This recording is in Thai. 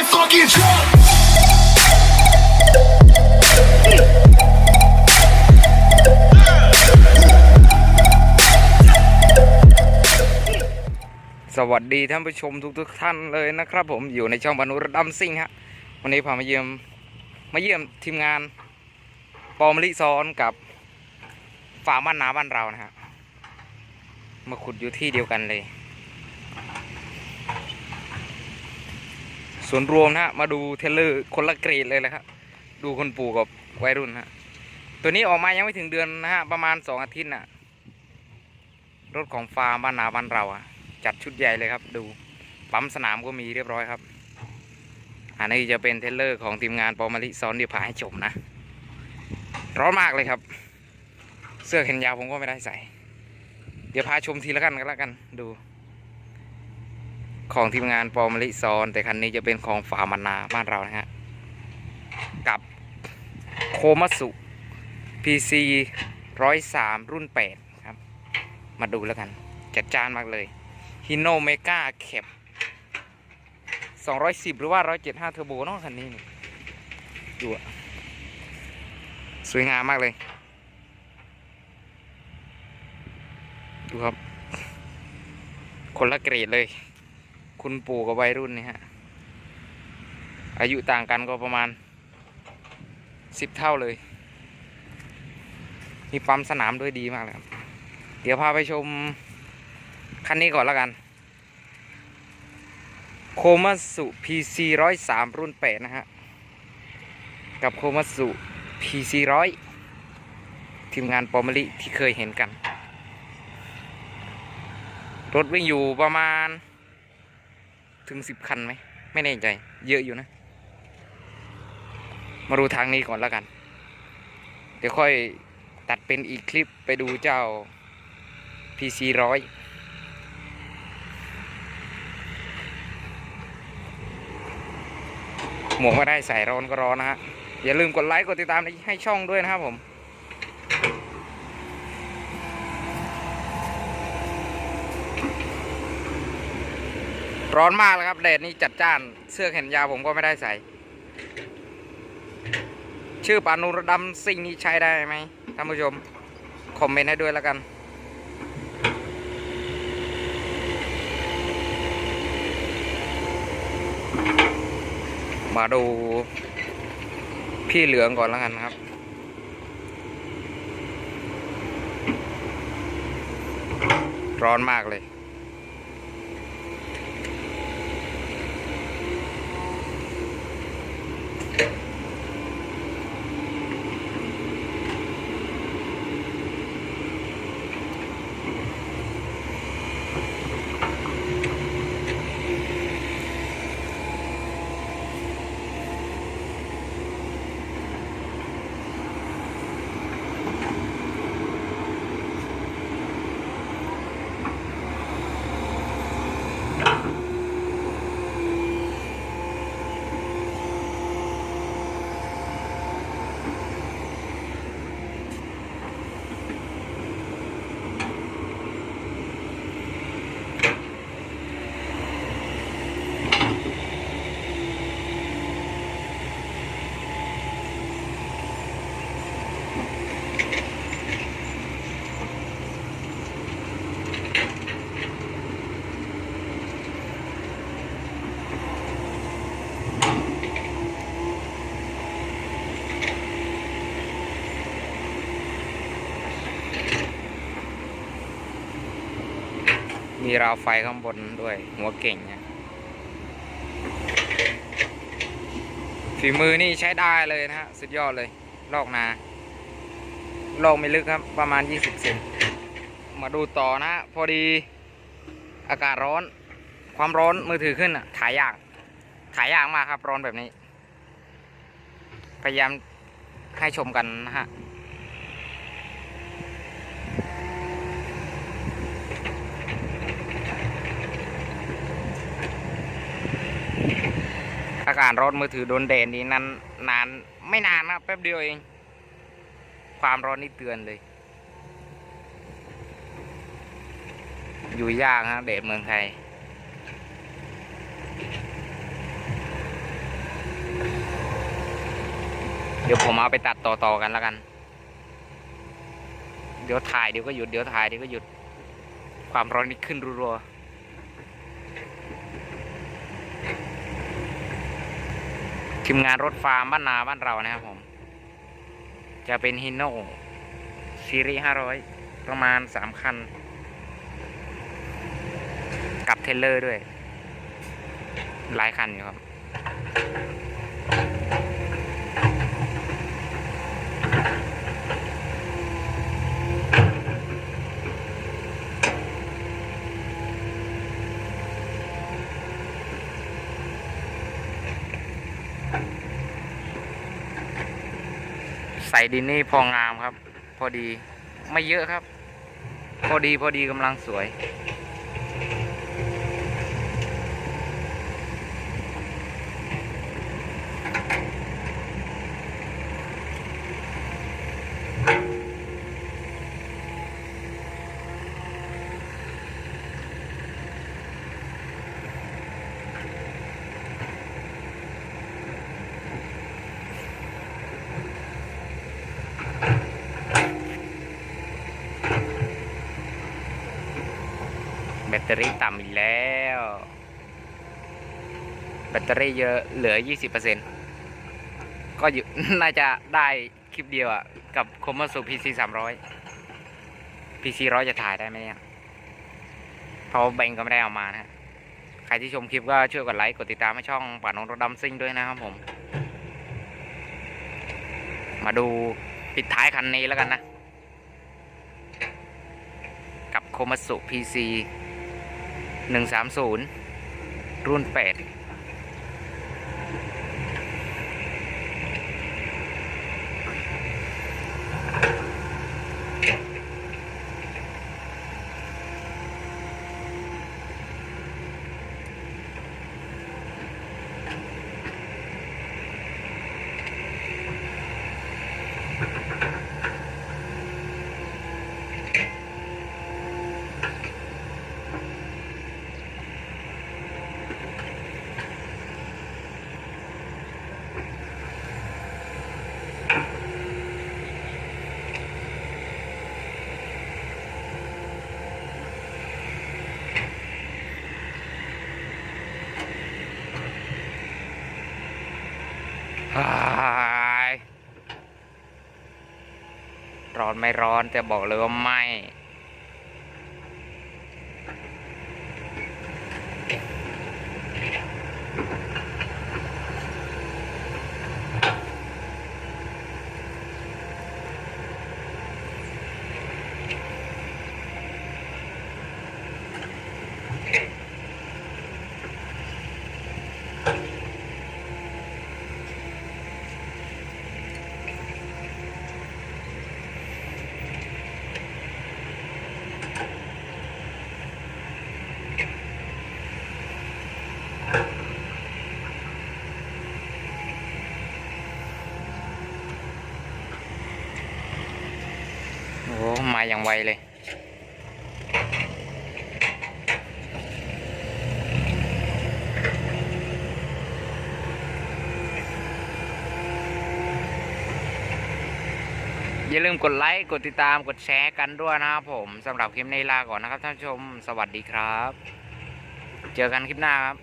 that fucking truck. สวัสดีท่านผู้ชมทุกทุกๆท่านเลยนะครับ ผมอยู่ในช่องบรรนุดัมซิ่งฮะวันนี้พามาเยี่ยมมาเยี่ยมทีมงานปอมลิซ้อนกับฝาบ้านนาบ้านเรานะฮะมาขุดอยู่ที่เดียวกันเลย ส่วนรวมนะฮะมาดูเทเลอร์คนละเกรดเลยแหละครับดูคนปู่กับวัยรุ่นฮะตัวนี้ออกมายังไม่ถึงเดือนนะฮะประมาณสองอาทิตย์น่ะ รถของฟาร์มบ้านนาบ้านเราอะจัดชุดใหญ่เลยครับ ดูปั๊มสนามก็มีเรียบร้อยครับ อันนี้จะเป็นเทเลอร์ของทีมงานปอมาริซ้อนเดี๋ยวพาให้ชมนะร้อนมากเลยครับ เสื้อแขนยาวผมก็ไม่ได้ใส่ เดี๋ยวพาชมทีละกันก็แล้วกันดู ของทีมงานปอมาริซอน แต่คันนี้จะเป็นของฝามันาบ้านเรานะฮะ กับโคมัสุ PC ร้อยสามรุ่นแปดครับ มาดูแล้วกัน จัดจานมากเลยฮิโนเมกาแคป210 หรือว่า 175 เทอร์โบเนาะคันนี้นี่ดูอะสวยงามมากเลย ดูครับ คนละเกรดเลย คุณปู่กับวัยรุ่นนี่ฮะ อายุต่างกันก็ประมาณ10เท่าเลย มีปั๊มสนามด้วยดีมากเลยครับ เดี๋ยวพาไปชมคันนี้ก่อนแล้วกัน โคมัสุ PC ร้อยสามรุ่นแปดนะฮะ กับโคมัสุ PC ร้อยทีมงานปอมลิที่เคยเห็นกัน รถวิ่งอยู่ประมาณ ถึงสิบคันไหมไม่แน่ใจ เยอะอยู่นะ มาดูทางนี้ก่อนแล้วกัน เดี๋ยวค่อยตัดเป็นอีกคลิปไปดูเจ้า PC ร้อยหมวกไม่ได้ใส่ร้อนก็ร้อนนะฮะ อย่าลืมกดไลค์กดติดตามให้ช่องด้วยนะครับผม ร้อนมากเลยครับแดดนี่จัดจ้านเสื้อแขนยาวผมก็ไม่ได้ใส่ ชื่อปานุรดำสิ่งนี้ใช้ได้ไหมท่านผู้ชม คอมเมนต์ให้ด้วยแล้วกัน มาดูพี่เหลืองก่อนแล้วกันครับร้อนมากเลย มีราวไฟข้างบนด้วย หัวเก่งนะฝีมือนี่ใช้ได้เลยนะฮะ สุดยอดเลย ลอกนาลอกไม่ลึกครับ ประมาณ 20 เซนมาดูต่อนะฮะพอดีอากาศร้อน ความร้อนมือถือขึ้นอะ ถ่ายยาก ถ่ายยากมากครับ ร้อนแบบนี้ พยายามให้ชมกันนะฮะ ถ้าการร้อนมือถือโดนแดดนี้นานนานไม่นานนะแป๊บเดียวเอง ความร้อนนี่เตือนเลย อยู่ยากนะแดดเมืองไทยเดี๋ยวผมเอาไปตัดต่อต่อกันแล้วกัน เดี๋ยวถ่ายเดี๋ยวก็หยุดเดี๋ยวถ่ายเดี๋ยวก็หยุด ความร้อนนี่ขึ้นรัวๆ ทีมงานรถฟาร์มบ้านนาบ้านเรานะครับผม จะเป็นฮิโน่ซีรีส์ห้าร้อยประมาณสามคัน กับเทเลอร์ด้วย หลายคันอยู่ครับ ส่ดินนี่พองามครับ พอดีไม่เยอะครับ พอดีพอดีกำลังสวย ตเตอรี่ต่ำอีกแล้ว แบตเตอรี่เยอะเหลือ 20%ก็อยู่น่าจะได้คลิปเดียวอะกับคอมเมอร์สู PC 300 PC ร้อยจะถ่ายได้ไหมเนี่ยเพราะแบงก็ไม่ได้เอามานะใครที่ชมคลิปก็ช่วยกดไลค์ กดติดตามให้ช่องป่านนรถดำซิ่งด้วยนะครับผม มาดูปิดท้ายคันนี้แล้วกันนะ กับโคมาสุ PC 130 รุ่น 8 ร้อนไม่ร้อนแต่บอกเลยว่าไม่โอ้มาอย่างไวเลย อย่าลืมกดไลค์ กดติดตามกดแชร์กันด้วยนะครับผมสำหรับคลิปในลาก่อนนะครับท่านผู้ชมสวัสดีครับ เจอกันคลิปหน้าครับ